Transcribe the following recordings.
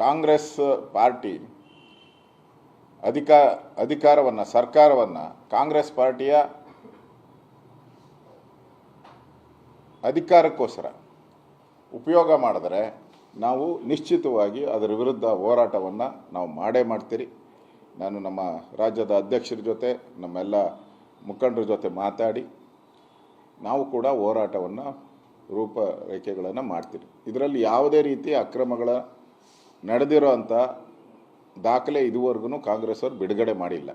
Congress party ಅಧಿಕ, ಅಧಿಕಾರವನ್ನು, ಸರ್ಕಾರವನ್ನು ಕಾಂಗ್ರೆಸ್ ಪಾರ್ಟಿಯ ಅಧಿಕಾರಕ್ಕೋಸ್ಕರ ಉಪಯೋಗ ಮಾಡಿದ್ರೆ ನಾವು ನಿಶ್ಚಿತವಾಗಿ ಅದರ ವಿರುದ್ಧ ಹೋರಾಟವನ್ನು ನಾವು ಮಾಡೇ ಮಾಡ್ತೀರಿ. ನಾನು ನಮ್ಮ ರಾಜ್ಯದ ಅಧ್ಯಕ್ಷರ ಜೊತೆ, ನಮ್ಮೆಲ್ಲ ಮುಖಂಡರ ಜೊತೆ ಮಾತಾಡಿ, ನಾವು ಕೂಡ ಹೋರಾಟವನ್ನು ರೂಪರೇಖೆಗಳನ್ನು ಮಾಡ್ತೀರಿ. ಇದರಲ್ಲಿ ಯಾವುದೇ ರೀತಿ ಅಕ್ರಮಗಳ ನಡೆದಿರೋ ಅಂಥ ದಾಖಲೆ ಇದುವರೆಗೂ ಕಾಂಗ್ರೆಸ್ ಅವರು ಬಿಡುಗಡೆ ಮಾಡಿಲ್ಲ.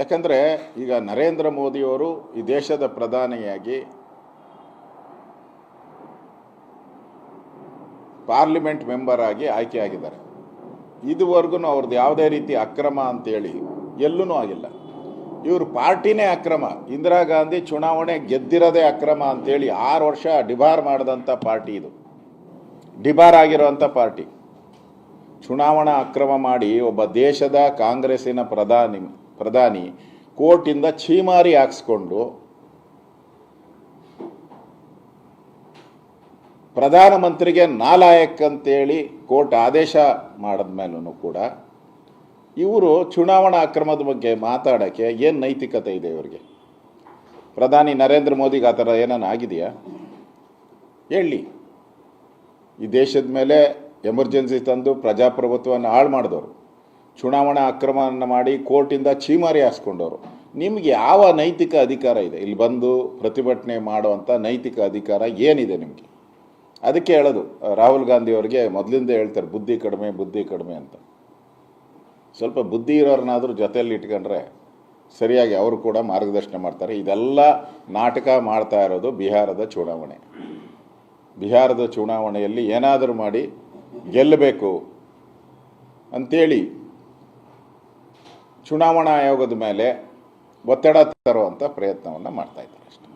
ಯಾಕಂದರೆ ಈಗ ನರೇಂದ್ರ ಮೋದಿಯವರು ಈ ದೇಶದ ಪ್ರಧಾನಿಯಾಗಿ ಪಾರ್ಲಿಮೆಂಟ್ ಮೆಂಬರ್ ಆಗಿ ಆಯ್ಕೆಯಾಗಿದ್ದಾರೆ ಇದುವರೆಗೂ ಅವ್ರದ್ದು ಯಾವುದೇ ರೀತಿ ಅಕ್ರಮ ಅಂತೇಳಿ ಎಲ್ಲೂ ಆಗಿಲ್ಲ. ಇವರು ಪಾರ್ಟಿನೇ ಅಕ್ರಮ. ಇಂದಿರಾ ಗಾಂಧಿ ಚುನಾವಣೆ ಗೆದ್ದಿರೋದೇ ಅಕ್ರಮ ಅಂತೇಳಿ ಆರು ವರ್ಷ ಡಿಬಾರ್ ಮಾಡಿದಂಥ ಪಾರ್ಟಿ ಇದು. ಡಿಬಾರ್ ಆಗಿರುವಂಥ ಪಾರ್ಟಿ. ಚುನಾವಣಾ ಅಕ್ರಮ ಮಾಡಿ ಒಬ್ಬ ದೇಶದ ಕಾಂಗ್ರೆಸ್ಸಿನ ಪ್ರಧಾನಿ ಪ್ರಧಾನಿ ಕೋರ್ಟಿಂದ ಛೀಮಾರಿ ಹಾಕ್ಸ್ಕೊಂಡು ಪ್ರಧಾನಮಂತ್ರಿಗೆ ನಾಲಾಯಕ್ ಅಂತೇಳಿ ಕೋರ್ಟ್ ಆದೇಶ ಮಾಡಿದ್ಮೇಲೂ ಕೂಡ ಇವರು ಚುನಾವಣಾ ಅಕ್ರಮದ ಬಗ್ಗೆ ಮಾತಾಡೋಕ್ಕೆ ಏನು ನೈತಿಕತೆ ಇದೆ ಇವರಿಗೆ? ಪ್ರಧಾನಿ ನರೇಂದ್ರ ಮೋದಿಗೆ ಆ ಥರ ಏನಾನ ಆಗಿದೆಯಾ? ಹೇಳಿ. ಈ ದೇಶದ ಮೇಲೆ ಎಮರ್ಜೆನ್ಸಿ ತಂದು ಪ್ರಜಾಪ್ರಭುತ್ವವನ್ನು ಹಾಳು ಮಾಡಿದವರು. ಚುನಾವಣಾ ಅಕ್ರಮವನ್ನು ಮಾಡಿ ಕೋರ್ಟಿಂದ ಛೀಮಾರಿ ಹಾಸ್ಕೊಂಡವರು. ನಿಮಗೆ ಯಾವ ನೈತಿಕ ಅಧಿಕಾರ ಇದೆ? ಇಲ್ಲಿ ಬಂದು ಪ್ರತಿಭಟನೆ ಮಾಡುವಂಥ ನೈತಿಕ ಅಧಿಕಾರ ಏನಿದೆ ನಿಮಗೆ? ಅದಕ್ಕೆ ಹೇಳೋದು, ರಾಹುಲ್ ಗಾಂಧಿ ಅವರಿಗೆ ಮೊದಲಿಂದ ಹೇಳ್ತಾರೆ, ಬುದ್ಧಿ ಕಡಿಮೆ ಬುದ್ಧಿ ಕಡಿಮೆ ಅಂತ. ಸ್ವಲ್ಪ ಬುದ್ಧಿ ಇರೋರನ್ನಾದರೂ ಜೊತೆಯಲ್ಲಿ ಇಟ್ಕೊಂಡ್ರೆ ಸರಿಯಾಗಿ ಅವರು ಕೂಡ ಮಾರ್ಗದರ್ಶನ ಮಾಡ್ತಾರೆ. ಇದೆಲ್ಲ ನಾಟಕ ಮಾಡ್ತಾ ಇರೋದು ಬಿಹಾರದ ಚುನಾವಣೆ. ಬಿಹಾರದ ಚುನಾವಣೆಯಲ್ಲಿ ಏನಾದರೂ ಮಾಡಿ ಗೆಲ್ಲಬೇಕು ಅಂತೇಳಿ ಚುನಾವಣಾ ಆಯೋಗದ ಮೇಲೆ ಒತ್ತಡ ತರುವಂಥ ಪ್ರಯತ್ನವನ್ನು ಮಾಡ್ತಾಯಿದ್ದಾರೆ ಅಷ್ಟೆ.